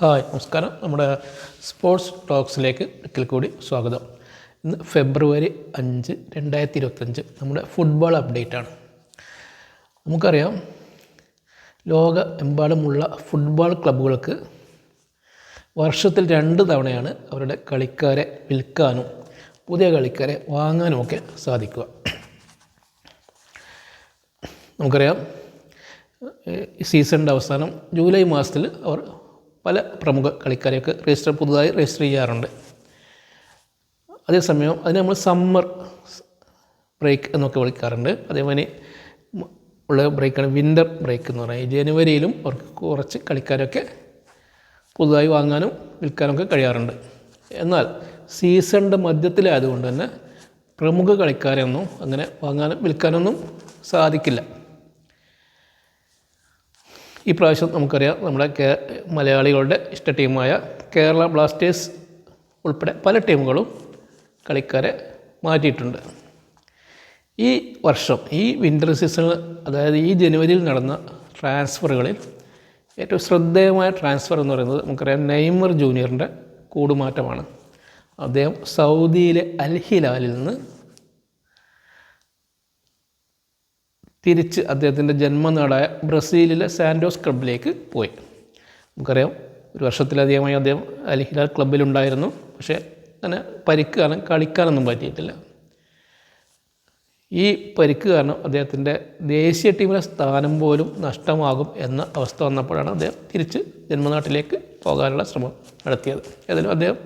Hi നമസ്കാരം. നമ്മുടെ sports ടോക്സിലേക്ക് ഒരിക്കൽ കൂടി സ്വാഗതം. ഇന്ന് ഫെബ്രുവരി അഞ്ച് രണ്ടായിരത്തി ഇരുപത്തഞ്ച് നമ്മുടെ ഫുട്ബോൾ അപ്ഡേറ്റ് ആണ്. നമുക്കറിയാം ലോക എമ്പാടുമുള്ള ഫുട്ബോൾ ക്ലബ്ബുകൾക്ക് വർഷത്തിൽ രണ്ട് തവണയാണ് അവരുടെ കളിക്കാരെ വിൽക്കാനും പുതിയ കളിക്കാരെ വാങ്ങാനും ഒക്കെ സാധിക്കുക. നമുക്കറിയാം സീസണിന്റെ അവസാനം ജൂലൈ മാസത്തിൽ അവർ പല പ്രമുഖ കളിക്കാരെയൊക്കെ രജിസ്റ്റർ പുതുതായി രജിസ്റ്റർ ചെയ്യാറുണ്ട്. അതേസമയം അതിന് നമ്മൾ സമ്മർ ബ്രേക്ക് എന്നൊക്കെ വിളിക്കാറുണ്ട്. അതേപോലെ ഉള്ള ബ്രേക്കാണ് വിന്റർ ബ്രേക്ക് എന്ന് പറയുന്നത്. ജനുവരിയിലും അവർക്ക് കുറച്ച് കളിക്കാരൊക്കെ പുതുതായി വാങ്ങാനും വിൽക്കാനൊക്കെ കഴിയാറുണ്ട്. എന്നാൽ സീസണിന്റെ മധ്യത്തിലായതുകൊണ്ട് തന്നെ പ്രമുഖ കളിക്കാരെയൊന്നും അങ്ങനെ വാങ്ങാനും വിൽക്കാനൊന്നും സാധിക്കില്ല. ഈ പ്രാവശ്യം നമുക്കറിയാം നമ്മുടെ കേ മലയാളികളുടെ ഇഷ്ട ടീമായ കേരള ബ്ലാസ്റ്റേഴ്സ് ഉൾപ്പെടെ പല ടീമുകളും കളിക്കാരെ മാറ്റിയിട്ടുണ്ട്. ഈ വർഷം ഈ വിന്റർ സീസണിൽ അതായത് ഈ ജനുവരിയിൽ നടന്ന ട്രാൻസ്ഫറുകളിൽ ഏറ്റവും ശ്രദ്ധേയമായ ട്രാൻസ്ഫർ എന്ന് പറയുന്നത് നമുക്കറിയാം നെയ്മർ ജൂനിയറിന്റെ കൂടുമാറ്റമാണ്. അദ്ദേഹം സൗദിയിലെ അൽഹിലാലിൽ നിന്ന് തിരിച്ച് അദ്ദേഹത്തിന്റെ ജന്മനാടായ ബ്രസീലിലെ സാൻഡോസ് ക്ലബിലേക്ക് പോയി. നമുക്കറിയാം ഒരു വർഷത്തിലധികമായി അദ്ദേഹം അൽ ഹിലാൽ ക്ലബിലുണ്ടായിരുന്നു. പക്ഷേ അങ്ങനെ പരിക്ക് കാരണം കളിക്കാനൊന്നും പറ്റിയിട്ടില്ല. ഈ പരിക്ക് കാരണം അദ്ദേഹത്തിന്റെ ദേശീയ ടീമിലെ സ്ഥാനം പോലും നഷ്ടമാകും എന്ന അവസ്ഥ വന്നപ്പോഴാണ് അദ്ദേഹം തിരിച്ച് ജന്മനാട്ടിലേക്ക് പോകാനുള്ള ശ്രമം നടത്തിയത്. ഏതായാലും അദ്ദേഹം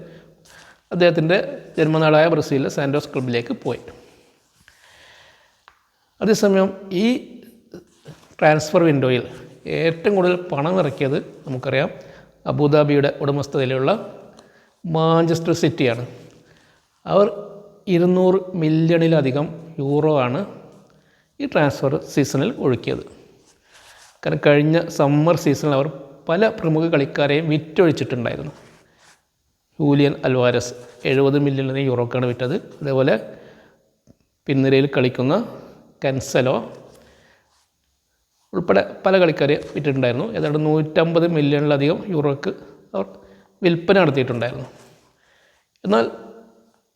അദ്ദേഹത്തിന്റെ ജന്മനാടായ ബ്രസീലിലെ സാൻഡോസ് ക്ലബിലേക്ക് പോയി. അതേസമയം ഈ ട്രാൻസ്ഫർ വിൻഡോയിൽ ഏറ്റവും കൂടുതൽ പണം ഇറക്കിയത് നമുക്കറിയാം അബുദാബിയുടെ ഉടമസ്ഥതയിലുള്ള മാഞ്ചസ്റ്റർ സിറ്റിയാണ്. അവർ ഇരുന്നൂറ് മില്യണിലധികം യൂറോ ആണ് ഈ ട്രാൻസ്ഫർ സീസണിൽ ഒഴുക്കിയത്. കാരണം കഴിഞ്ഞ സമ്മർ സീസണിൽ അവർ പല പ്രമുഖ കളിക്കാരെയും വിറ്റൊഴിച്ചിട്ടുണ്ടായിരുന്നു. ജൂലിയൻ അൽവാരസ് എഴുപത് മില്യണിന് യൂറോക്കാണ് വിറ്റത്. അതേപോലെ പിൻനിരയിൽ കളിക്കുന്ന കൻസലോ ഉൾപ്പെടെ പല കളിക്കാരെ വിറ്റിട്ടുണ്ടായിരുന്നു ഏതാണ്ട് നൂറ്റമ്പത് മില്യണിലധികം യൂറോയ്ക്ക് അവർ വിൽപ്പന നടത്തിയിട്ടുണ്ടായിരുന്നു. എന്നാൽ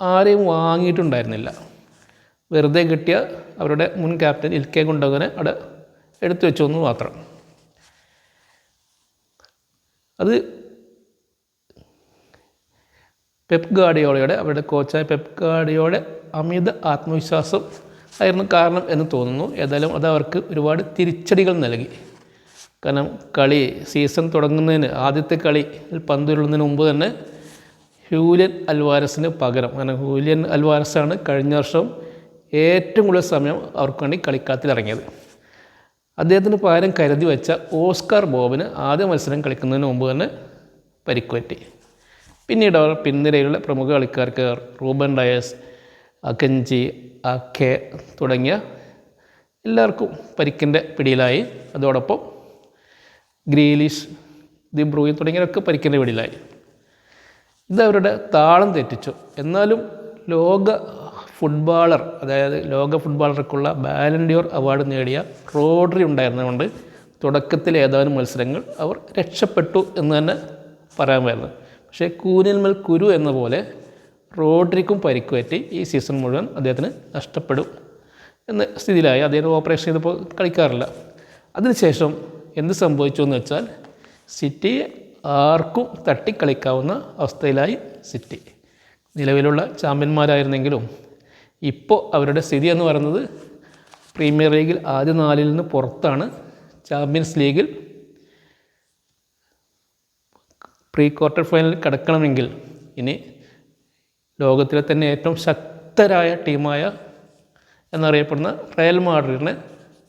ആരെയും വാങ്ങിയിട്ടുണ്ടായിരുന്നില്ല. വെറുതെ കിട്ടിയ അവരുടെ മുൻ ക്യാപ്റ്റൻ ഇൽക്കെ കൊണ്ടങ്ങനെ അവിടെ എടുത്തു വെച്ചു എന്ന് മാത്രം. അത് പെപ് ഗാഡിയോളയുടെ അവരുടെ കോച്ചായ പെപ് ഗാഡിയോടെ അമിത ആത്മവിശ്വാസം ആയിരുന്നു കാരണം എന്ന് തോന്നുന്നു. ഏതായാലും അത് അവർക്ക് ഒരുപാട് തിരിച്ചടികൾ നൽകി. കാരണം കളി സീസൺ തുടങ്ങുന്നതിന് ആദ്യത്തെ കളി പന്തുരുളുന്നതിന് മുമ്പ് തന്നെ ഹ്യൂലിയൻ അൽവാരസിന് പകരം കാരണം ഹ്യൂലിയൻ അൽവാരസാണ് കഴിഞ്ഞ വർഷം ഏറ്റവും കൂടുതൽ സമയം അവർക്ക് വേണ്ടി കളിക്കളത്തിൽ ഇറങ്ങിയത്. അദ്ദേഹത്തിന് പകരം കരുതി വെച്ച ഓസ്കാർ ബോബിന് ആദ്യ മത്സരം കളിക്കുന്നതിന് മുമ്പ് തന്നെ പരിക്കുപറ്റി. പിന്നീട് അവർ പിൻനിരയിലുള്ള പ്രമുഖ കളിക്കാർക്ക് റൂബൻ ഡയസ് അക്കഞ്ചി അക്കെ തുടങ്ങിയ എല്ലാവർക്കും പരിക്കിന്റെ പിടിയിലായി. അതോടൊപ്പം ഗ്രീലിഷ് ദി ബ്രൂയിൻ തുടങ്ങിയവരൊക്കെ പരിക്കിന്റെ പിടിയിലായി. ഇതവരുടെ താളം തെറ്റിച്ചു. എന്നാലും ലോക ഫുട്ബോളർ അതായത് ലോക ഫുട്ബോളർക്കുള്ള ബാലൻഡിയോർ അവാർഡ് നേടിയ റോഡറി ഉണ്ടായിരുന്നതുകൊണ്ട് തുടക്കത്തിൽ ഏതാനും മത്സരങ്ങൾ അവർ രക്ഷപ്പെട്ടു എന്ന് തന്നെ പറയാൻ വരുന്നത്. പക്ഷേ കൂനിൽമൽ കുരു എന്ന പോലെ റോഡ്രിക്കും പരിക്കുപറ്റി ഈ സീസൺ മുഴുവൻ അദ്ദേഹത്തിന് നഷ്ടപ്പെടും എന്ന സ്ഥിതിയിലായി അദ്ദേഹം ഓപ്പറേഷൻ ചെയ്തപ്പോൾ കളിക്കാറില്ല. അതിനുശേഷം എന്ത് സംഭവിച്ചു എന്ന് വെച്ചാൽ സിറ്റി ആർക്കും തട്ടിക്കളിക്കാവുന്ന അവസ്ഥയിലായി സിറ്റി. നിലവിലുള്ള ചാമ്പ്യന്മാരായിരുന്നെങ്കിലും ഇപ്പോൾ അവരുടെ സ്ഥിതി എന്ന് പറയുന്നത് പ്രീമിയർ ലീഗിൽ ആദ്യ നാലിൽ നിന്ന് പുറത്താണ്. ചാമ്പ്യൻസ് ലീഗിൽ പ്രീ ക്വാർട്ടർ ഫൈനൽ കടക്കണമെങ്കിൽ ഇനി ലോകത്തിലെ തന്നെ ഏറ്റവും ശക്തരായ ടീമായ എന്നറിയപ്പെടുന്ന റയൽ മാഡ്രിഡിനെ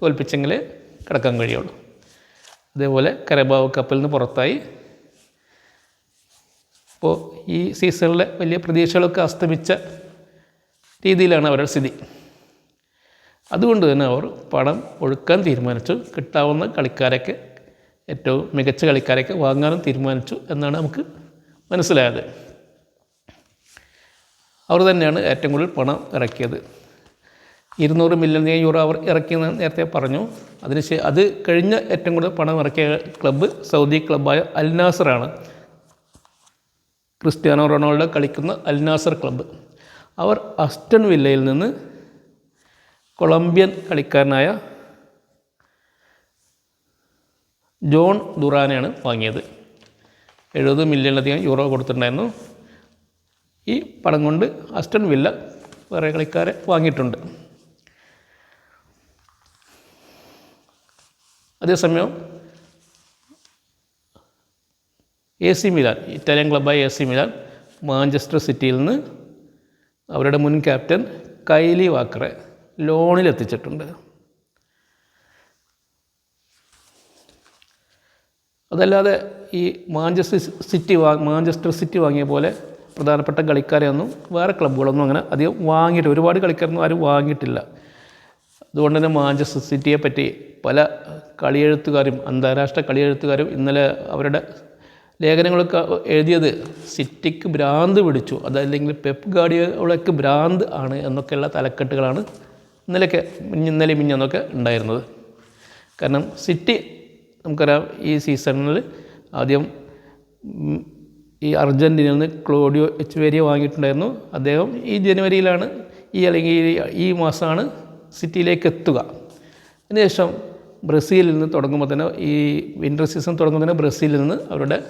തോൽപ്പിച്ചെങ്കിലേ കിടക്കാൻ കഴിയുള്ളൂ. അതേപോലെ കരബാവ് കപ്പിൽ നിന്ന് പുറത്തായി. ഇപ്പോൾ ഈ സീസണിലെ വലിയ പ്രതീക്ഷകളൊക്കെ അസ്തമിച്ച രീതിയിലാണ് അവരുടെ സ്ഥിതി. അതുകൊണ്ട് തന്നെ അവർ പണം ഒഴുക്കാൻ തീരുമാനിച്ചു. കിട്ടാവുന്ന കളിക്കാരൊക്കെ ഏറ്റവും മികച്ച കളിക്കാരൊക്കെ വാങ്ങാനും തീരുമാനിച്ചു എന്നാണ് നമുക്ക് മനസ്സിലായത്. അവർ തന്നെയാണ് ഏറ്റവും കൂടുതൽ പണം ഇറക്കിയത്. ഇരുന്നൂറ് മില്യൺ യൂറോ അവർ ഇറക്കിയെന്ന് നേരത്തെ പറഞ്ഞു. അതിന് അത് കഴിഞ്ഞ ഏറ്റവും കൂടുതൽ പണം ഇറക്കിയ ക്ലബ്ബ് സൗദി ക്ലബ്ബായ അൽ നാസറാണ് ക്രിസ്ത്യാനോ റൊണാൾഡോ കളിക്കുന്ന അൽനാസർ ക്ലബ്ബ് അവർ അസ്റ്റൺ വില്ലയിൽ നിന്ന് കൊളംബിയൻ കളിക്കാരനായ ജോൺ ദുറാനെയാണ് വാങ്ങിയത്. എഴുപത് മില്യണിലധികം യൂറോ കൊടുത്തിട്ടുണ്ടായിരുന്നു. ഈ പണം കൊണ്ട് അസ്റ്റൺ വില്ല വേറെ കളിക്കാരെ വാങ്ങിയിട്ടുണ്ട്. അതേസമയം എ സി മിലാൻ ഇറ്റാലിയൻ ക്ലബ്ബായ എ സി മിലാൻ മാഞ്ചസ്റ്റർ സിറ്റിയിൽ നിന്ന് അവരുടെ മുൻ ക്യാപ്റ്റൻ കൈലി വാക്കറെ ലോണിൽ എത്തിച്ചിട്ടുണ്ട്. അതല്ലാതെ ഈ മാഞ്ചസ്റ്റർ സിറ്റി വാ മാഞ്ചസ്റ്റർ സിറ്റി വാങ്ങിയ പോലെ പ്രധാനപ്പെട്ട കളിക്കാരെയൊന്നും വേറെ ക്ലബ്ബുകളൊന്നും അങ്ങനെ അധികം വാങ്ങിയിട്ട് ഒരുപാട് കളിക്കാരൊന്നും ആരും വാങ്ങിയിട്ടില്ല. അതുകൊണ്ട് തന്നെ മാഞ്ചസ്റ്റർ സിറ്റിയെ പറ്റി പല കളിയെഴുത്തുകാരും അന്താരാഷ്ട്ര കളിയെഴുത്തുകാരും ഇന്നലെ അവരുടെ ലേഖനങ്ങളൊക്കെ എഴുതിയത് സിറ്റിക്ക് ഭ്രാന്ത് പിടിച്ചു. അതല്ലെങ്കിൽ പെപ്പ് ഗാഡിയോളൊക്കെ ഭ്രാന്ത് ആണ് എന്നൊക്കെയുള്ള തലക്കെട്ടുകളാണ് ഇന്നലെയൊക്കെ ഇന്നലെ മിഞ്ഞെന്നൊക്കെ ഉണ്ടായിരുന്നത്. കാരണം സിറ്റി നമുക്കറിയാം ഈ സീസണിൽ ആദ്യം ഈ അർജന്റീനയിൽ നിന്ന് ക്ലോഡിയോ എച്ച് വാങ്ങിയിട്ടുണ്ടായിരുന്നു. അദ്ദേഹം ഈ ജനുവരിയിലാണ് ഈ അല്ലെങ്കിൽ ഈ- ഈ മാസമാണ് സിറ്റിയിലേക്ക് എത്തുക. അതിനുശേഷം ബ്രസീലിൽ നിന്ന് തുടങ്ങുമ്പോൾ തന്നെ ഈ വിന്റർ സീസൺ തുടങ്ങുമ്പോൾ തന്നെ ബ്രസീലിൽ നിന്ന് അവരുടെ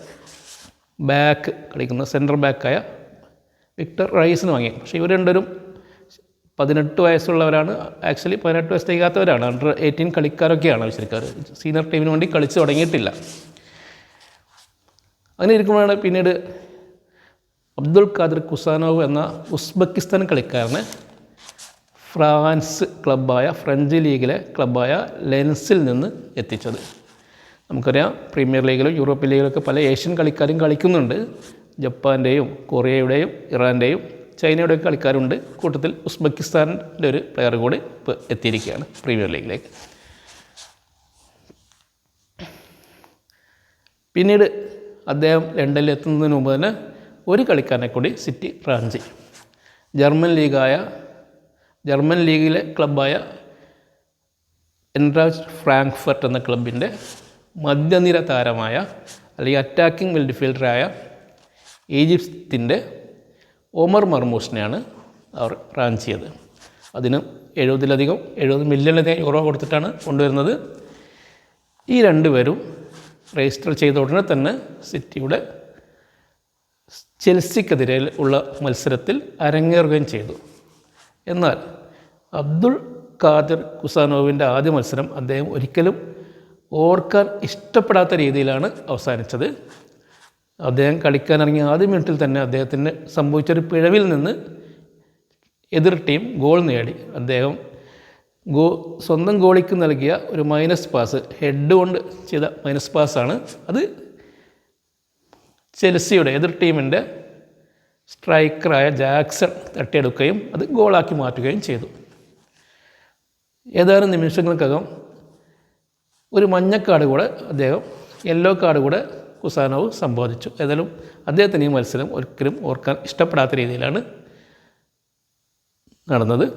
ബാക്ക് കളിക്കുന്ന സെന്റർ ബാക്കായ വിക്ടർ റൈസിന് വാങ്ങി. പക്ഷേ ഇവർ രണ്ടുപേരും പതിനെട്ട് വയസ്സുള്ളവരാണ്. ആക്ച്വലി പതിനെട്ട് വയസ്സ് തികയാത്തവരാണ്. Under eighteen കളിക്കാരൊക്കെയാണ്. ആവശ്യക്കാർ സീനിയർ ടീമിന് വേണ്ടി കളിച്ച് തുടങ്ങിയിട്ടില്ല. അങ്ങനെ ഇരിക്കുമ്പോഴാണ് പിന്നീട് അബ്ദുൾ ഖാദർ കുസാനോവ് എന്ന ഉസ്ബെക്കിസ്ഥാൻ കളിക്കാരന് ഫ്രാൻസ് ക്ലബ്ബായ ഫ്രഞ്ച് ലീഗിലെ ക്ലബ്ബായ ലെൻസിൽ നിന്ന് എത്തിച്ചത്. നമുക്കറിയാം പ്രീമിയർ ലീഗിലും യൂറോപ്യൻ ലീഗിലൊക്കെ പല ഏഷ്യൻ കളിക്കാരും കളിക്കുന്നുണ്ട്. ജപ്പാന്റെയും കൊറിയയുടെയും ഇറാന്റെയും ചൈനയുടെയൊക്കെ കളിക്കാരുണ്ട്. കൂട്ടത്തിൽ ഉസ്ബക്കിസ്ഥാന്റെ ഒരു പ്ലെയർ കൂടി ഇപ്പോൾ എത്തിയിരിക്കുകയാണ് പ്രീമിയർ ലീഗിലേക്ക്. പിന്നീട് അദ്ദേഹം ലണ്ടനിൽ എത്തുന്നതിന് മുമ്പ് തന്നെ ഒരു കളിക്കാരനെ കൂടി സിറ്റി റാഞ്ചി ജർമ്മൻ ലീഗായ ജർമ്മൻ ലീഗിലെ ക്ലബ്ബായ എൻട്രാ ഫ്രാങ്ക്ഫർട്ട് എന്ന ക്ലബിന്റെ മധ്യനിര താരമായ അല്ലെങ്കിൽ അറ്റാക്കിംഗ് മിഡ്ഫീൽഡറായ ഈജിപ്തിന്റെ ഒമർ മർമൂസിനെയാണ് അവർ റാഞ്ചിയത് അതിന് എഴുപതിലധികം എഴുപത് മില്യണിലധികം യൂറോ കൊടുത്തിട്ടാണ് കൊണ്ടുവരുന്നത്. ഈ രണ്ടുപേരും രജിസ്റ്റർ ചെയ്ത ഉടനെ തന്നെ സിറ്റിയുടെ ചെൽസിക്കെതിരെ ഉള്ള മത്സരത്തിൽ അരങ്ങേറുകയും ചെയ്തു. എന്നാൽ അബ്ദുൾ ഖാദിർ കുസാനോവിന്റെ ആദ്യ മത്സരം അദ്ദേഹം ഒരിക്കലും ഓർക്കാൻ ഇഷ്ടപ്പെടാത്ത രീതിയിലാണ് അവസാനിച്ചത്. അദ്ദേഹം കളിക്കാനിറങ്ങിയ ആദ്യ മിനിറ്റിൽ തന്നെ അദ്ദേഹത്തിന് സംഭവിച്ചൊരു പിഴവിൽ നിന്ന് എതിർ ടീം ഗോൾ നേടി. അദ്ദേഹം ഗോ സ്വന്തം ഗോളിക്ക് നൽകിയ ഒരു മൈനസ് പാസ് ഹെഡ് കൊണ്ട് ചെയ്ത മൈനസ് പാസ്സാണ് അത് ചെൽസിയുടെ എതിർ ടീമിന്റെ സ്ട്രൈക്കറായ ജാക്സൺ തട്ടിയെടുക്കുകയും അത് ഗോളാക്കി മാറ്റുകയും ചെയ്തു. ഏതാനും നിമിഷങ്ങൾക്കകം ഒരു മഞ്ഞക്കാട് കൂടെ അദ്ദേഹം യെല്ലോ കാർഡ് കൂടെ കുസാനോവ് സമ്പാദിച്ചു. ഏതായാലും അദ്ദേഹത്തിന് ഈ മത്സരം ഒരിക്കലും ഓർക്കാൻ ഇഷ്ടപ്പെടാത്ത രീതിയിലാണ് നടന്നത്.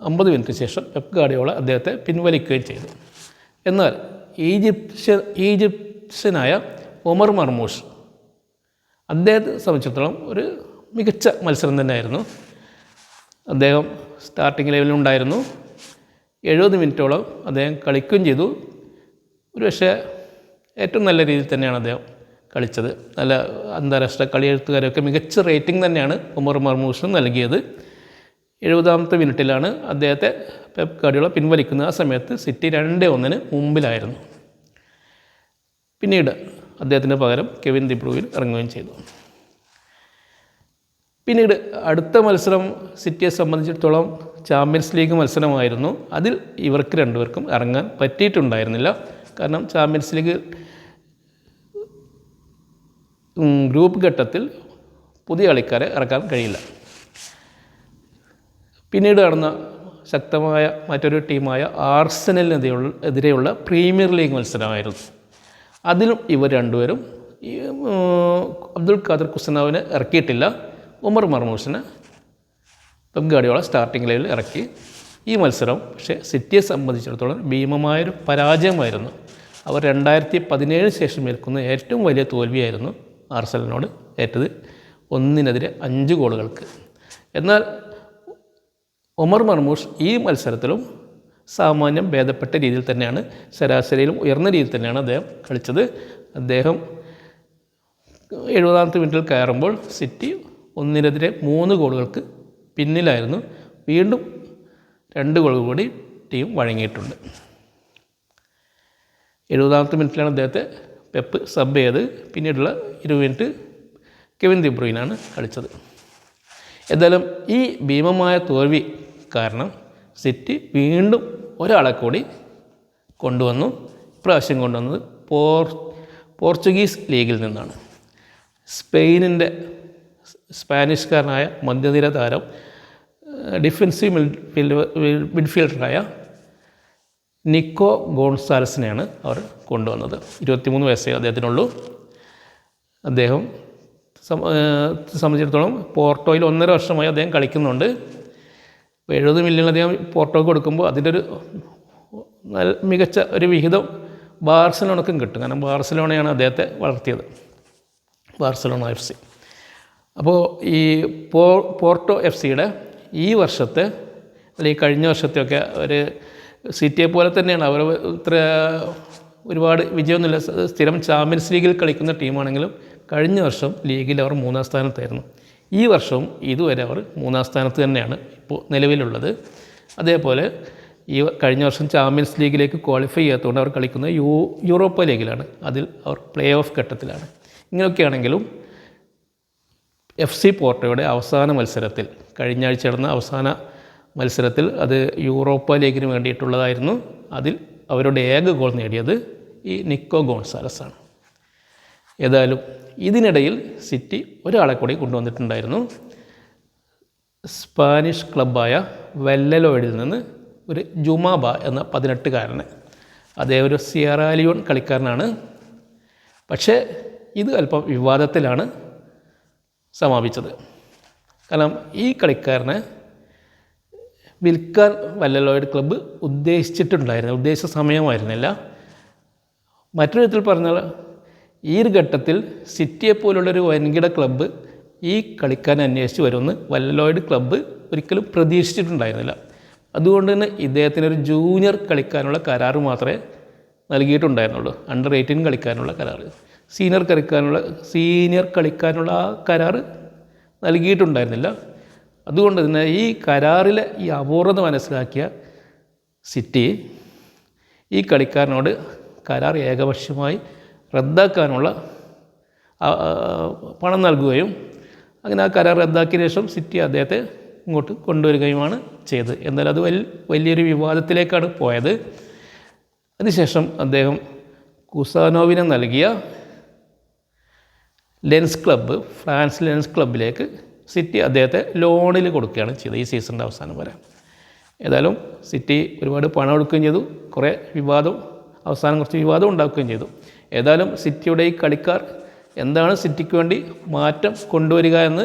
അമ്പത് മിനിറ്റ് ശേഷം പെപ്പ് ഗാഡിയോള അദ്ദേഹത്തെ പിൻവലിക്കുകയും ചെയ്തു. എന്നാൽ ഈജിപ്ഷ്യൻ ഈജിപ്ഷ്യനായ ഒമർ മർമൂഷ് അദ്ദേഹത്തെ സംബന്ധിച്ചിടത്തോളം ഒരു മികച്ച മത്സരം തന്നെയായിരുന്നു. അദ്ദേഹം സ്റ്റാർട്ടിംഗ് ലെവലിലുണ്ടായിരുന്നു എഴുപത് മിനിറ്റോളം അദ്ദേഹം കളിക്കുകയും ചെയ്തു. ഒരു പക്ഷേ ഏറ്റവും നല്ല രീതിയിൽ തന്നെയാണ് അദ്ദേഹം കളിച്ചത്. നല്ല അന്താരാഷ്ട്ര കളിയെഴുത്തുകാരൊക്കെ മികച്ച റേറ്റിംഗ് തന്നെയാണ് ഉമർ മർമൂഷിന് നൽകിയത്. എഴുപതാമത്തെ മിനിറ്റിലാണ് അദ്ദേഹത്തെ പെപ് ഗാഡിയോള പിൻവലിക്കുന്നത് ആ സമയത്ത് സിറ്റി രണ്ട് ഒന്നിന് മുമ്പിലായിരുന്നു. പിന്നീട് അദ്ദേഹത്തിന് പകരം കെവിൻ ദിബ്രൂവിൽ ഇറങ്ങുകയും ചെയ്തു. പിന്നീട് അടുത്ത മത്സരം സിറ്റിയെ സംബന്ധിച്ചിടത്തോളം ചാമ്പ്യൻസ് ലീഗ് മത്സരമായിരുന്നു. അതിൽ ഇവർക്ക് രണ്ടുപേർക്കും ഇറങ്ങാൻ പറ്റിയിട്ടുണ്ടായിരുന്നില്ല. കാരണം ചാമ്പ്യൻസ് ലീഗ് ഗ്രൂപ്പ് ഘട്ടത്തിൽ പുതിയ കളിക്കാരെ ഇറക്കാൻ കഴിയില്ല. പിന്നീട് നടന്ന ശക്തമായ മറ്റൊരു ടീമായ ആർസനലിനെതിരെയുള്ള എതിരെയുള്ള പ്രീമിയർ ലീഗ് മത്സരമായിരുന്നു. അതിലും ഇവർ രണ്ടുപേരും ഈ അബ്ദുൽ ഖാദർ കുസനാവിനെ ഇറക്കിയിട്ടില്ല. ഉമർ മർമൂസിനെ ഗാഡിയോള സ്റ്റാർട്ടിംഗ് ലെവലിൽ ഇറക്കി. ഈ മത്സരം പക്ഷേ സിറ്റിയെ സംബന്ധിച്ചിടത്തോളം ഭീമമായൊരു പരാജയമായിരുന്നു. അവർ രണ്ടായിരത്തി പതിനേഴ് ശേഷം ഏൽക്കുന്ന ഏറ്റവും വലിയ തോൽവിയായിരുന്നു ആർസലിനോട് ഏറ്റത് ഒന്നിനെതിരെ അഞ്ച് ഗോളുകൾക്ക്. എന്നാൽ ഒമർ മർമൂഷ് ഈ മത്സരത്തിലും സാമാന്യം ഭേദപ്പെട്ട രീതിയിൽ തന്നെയാണ് ശരാശരിയിലും ഉയർന്ന രീതിയിൽ തന്നെയാണ് അദ്ദേഹം കളിച്ചത്. അദ്ദേഹം എഴുപതാമത്തെ മിനിറ്റിൽ കയറുമ്പോൾ സിറ്റി ഒന്നിനെതിരെ മൂന്ന് ഗോളുകൾക്ക് പിന്നിലായിരുന്നു. വീണ്ടും രണ്ട് ഗോൾ കൂടി ടീം വഴങ്ങിയിട്ടുണ്ട്. എഴുപതാമത്തെ മിനിറ്റിലാണ് അദ്ദേഹത്തെ പെപ്പ് സബ് ചെയ്ത് പിന്നീടുള്ള ഇരുപത് മിനിറ്റ് കെവിൻ ദിബ്രൂയിനാണ് കളിച്ചത്. എന്തായാലും ഈ ഭീമമായ തോൽവി കാരണം സിറ്റി വീണ്ടും ഒരാളെ കൂടി കൊണ്ടുവന്നു. ഇപ്രാവശ്യം കൊണ്ടുവന്നത് പോർ പോർച്ചുഗീസ് ലീഗിൽ നിന്നാണ്. സ്പെയിനിന്റെ സ്പാനിഷ്കാരനായ മധ്യനിര താരം ഡിഫൻസീവ് മിഡ്ഫീൽഡ് മിഡ്ഫീൽഡറായ നിക്കോ ഗോൺസാലസിനെയാണ് അവർ കൊണ്ടുവന്നത്. ഇരുപത്തിമൂന്ന് വയസ്സേ അദ്ദേഹത്തിനുള്ളൂ. അദ്ദേഹം സംബന്ധിച്ചിടത്തോളം പോർട്ടോയിൽ ഒന്നര വർഷമായി അദ്ദേഹം കളിക്കുന്നുണ്ട്. എഴുപത് മില്യണിലധികം അദ്ദേഹം പോർട്ടോയ്ക്ക് കൊടുക്കുമ്പോൾ അതിന്റെ ഒരു നല്ല മികച്ച ഒരു വിഹിതം ബാർസലോണക്കും കിട്ടും. കാരണം ബാർസലോണയാണ് അദ്ദേഹത്തെ വളർത്തിയത്. Barcelona F C. അപ്പോൾ ഈ പോ പോർട്ടോ എഫ് സിയുടെ ഈ വർഷത്തെ അല്ലെങ്കിൽ ഈ കഴിഞ്ഞ വർഷത്തെയൊക്കെ ഒരു സിറ്റിയെ പോലെ തന്നെയാണ്. അവർ ഇത്ര ഒരുപാട് വിജയമൊന്നുമില്ല. സ്ഥിരം ചാമ്പ്യൻസ് ലീഗിൽ കളിക്കുന്ന ടീമാണെങ്കിലും കഴിഞ്ഞ വർഷം ലീഗിൽ അവർ മൂന്നാം സ്ഥാനത്തായിരുന്നു. ഈ വർഷവും ഇതുവരെ അവർ മൂന്നാം സ്ഥാനത്ത് തന്നെയാണ് ഇപ്പോൾ നിലവിലുള്ളത്. അതേപോലെ ഈ കഴിഞ്ഞ വർഷം ചാമ്പ്യൻസ് ലീഗിലേക്ക് ക്വാളിഫൈ ചെയ്യാത്തതുകൊണ്ട് അവർ കളിക്കുന്നത് യൂ യൂറോപ്പ ലീഗിലാണ്. അതിൽ അവർ പ്ലേ ഓഫ് ഘട്ടത്തിലാണ്. ഇങ്ങനെയൊക്കെയാണെങ്കിലും എഫ് സി പോർട്ടോയുടെ അവസാന മത്സരത്തിൽ കഴിഞ്ഞ ആഴ്ച നടന്ന അവസാന മത്സരത്തിൽ അത് യൂറോപ്പ ലീഗിന് വേണ്ടിയിട്ടുള്ളതായിരുന്നു. അതിൽ അവരുടെ ഏക ഗോൾ നേടിയത് ഈ നിക്കോ ഗോൺസാലസ് ആണ്. ഏതായാലും ഇതിനിടയിൽ സിറ്റി ഒരാളെ കൂടി കൊണ്ടുവന്നിട്ടുണ്ടായിരുന്നു. സ്പാനിഷ് ക്ലബ്ബായ വെല്ലലോയിഡിൽ നിന്ന് ഒരു ജുമാബ എന്ന പതിനെട്ടുകാരന്. അദ്ദേഹം ഒരു സിയറാലിയോൺ കളിക്കാരനാണ്. പക്ഷേ ഇത് അല്പം വിവാദത്തിലാണ് സമാപിച്ചത്. കാരണം ഈ കളിക്കാരനെ വിൽക്കാൻ വല്ലലോയിഡ് ക്ലബ്ബ് ഉദ്ദേശിച്ചിട്ടുണ്ടായിരുന്നു ഉദ്ദേശിച്ച സമയമായിരുന്നില്ല. മറ്റൊരു വിധത്തിൽ പറഞ്ഞാൽ ഈ ഒരു ഘട്ടത്തിൽ സിറ്റിയെ പോലുള്ളൊരു വൻകിട ക്ലബ്ബ് ഈ കളിക്കാൻ അന്വേഷിച്ച് വരുമെന്ന് വല്ലലോയിഡ് ക്ലബ്ബ് ഒരിക്കലും പ്രതീക്ഷിച്ചിട്ടുണ്ടായിരുന്നില്ല. അതുകൊണ്ട് തന്നെ ഇദ്ദേഹത്തിന് ഒരു ജൂനിയർ കളിക്കാനുള്ള കരാർ മാത്രമേ നൽകിയിട്ടുണ്ടായിരുന്നുള്ളൂ. അണ്ടർ എയ്റ്റീൻ കളിക്കാനുള്ള കരാറ്. സീനിയർ കളിക്കാനുള്ള സീനിയർ കളിക്കാനുള്ള ആ കരാറ് നൽകിയിട്ടുണ്ടായിരുന്നില്ല. അതുകൊണ്ട് തന്നെ ഈ കരാറിലെ ഈ അപൂർവത മനസ്സിലാക്കിയ സിറ്റി ഈ കളിക്കാരനോട് കരാർ ഏകപക്ഷീയമായി റദ്ദാക്കാനുള്ള പണം നൽകുകയും അങ്ങനെ ആ കരാർ റദ്ദാക്കിയ ശേഷം സിറ്റി അദ്ദേഹത്തെ ഇങ്ങോട്ട് കൊണ്ടുവരികയുമാണ് ചെയ്തത്. എന്നാൽ അത് വലിയ വലിയൊരു വിവാദത്തിലേക്കാണ് പോയത്. അതിനുശേഷം അദ്ദേഹം കുസാനോവിനെ നൽകിയ ലെൻസ് ക്ലബ്ബ് ഫ്രാൻസ് ലെൻസ് ക്ലബ്ബിലേക്ക് സിറ്റി അദ്ദേഹത്തെ ലോണിൽ കൊടുക്കുകയാണ് ചെയ്തത് ഈ സീസണിന്റെ അവസാനം വരെ. ഏതായാലും സിറ്റി ഒരുപാട് പണം എടുക്കുകയും ചെയ്തു കുറേ വിവാദം അവസാനം കുറച്ച് വിവാദം ഉണ്ടാക്കുകയും ചെയ്തു. ഏതായാലും സിറ്റിയുടെ ഈ കളിക്കാർ എന്താണ് സിറ്റിക്ക് വേണ്ടി മാറ്റം കൊണ്ടുവരിക എന്ന്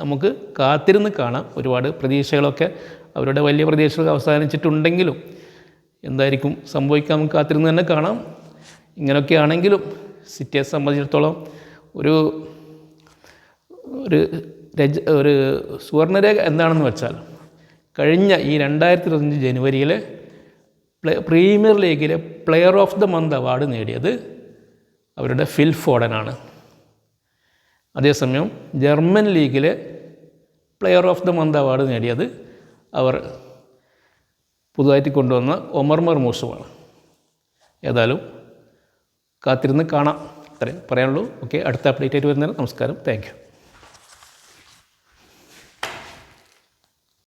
നമുക്ക് കാത്തിരുന്ന് കാണാം. ഒരുപാട് പ്രതീക്ഷകളൊക്കെ അവരുടെ വലിയ പ്രതീക്ഷകൾ അവസാനിച്ചിട്ടുണ്ടെങ്കിലും എന്തായിരിക്കും സംഭവിക്കാൻ നമുക്ക് കാത്തിരുന്ന് തന്നെ കാണാം. ഇങ്ങനെയൊക്കെ ആണെങ്കിലും സിറ്റിയെ സംബന്ധിച്ചിടത്തോളം ഒരു ഒരു രജ ഒരു സുവർണരേഖ എന്താണെന്ന് വെച്ചാൽ കഴിഞ്ഞ ഈ രണ്ടായിരത്തി ഇരുപത്തഞ്ച് ജനുവരിയിലെ പ്രീമിയർ ലീഗിലെ player of the month award നേടിയത് അവരുടെ ഫിൽ ഫോഡനാണ്. അതേസമയം ജർമ്മൻ ലീഗിലെ player of the month award നേടിയത് അവർ പുതുതായിട്ട് കൊണ്ടുവന്ന ഒമർ മർമൂസുമാണ് ഏതായാലും കാത്തിരുന്ന് കാണാം. അത്രയും പറയാനുള്ളൂ. ഓക്കെ അടുത്ത അപ്ഡേറ്റ് ആയിട്ട് വരുന്നതിന് നമസ്കാരം. താങ്ക്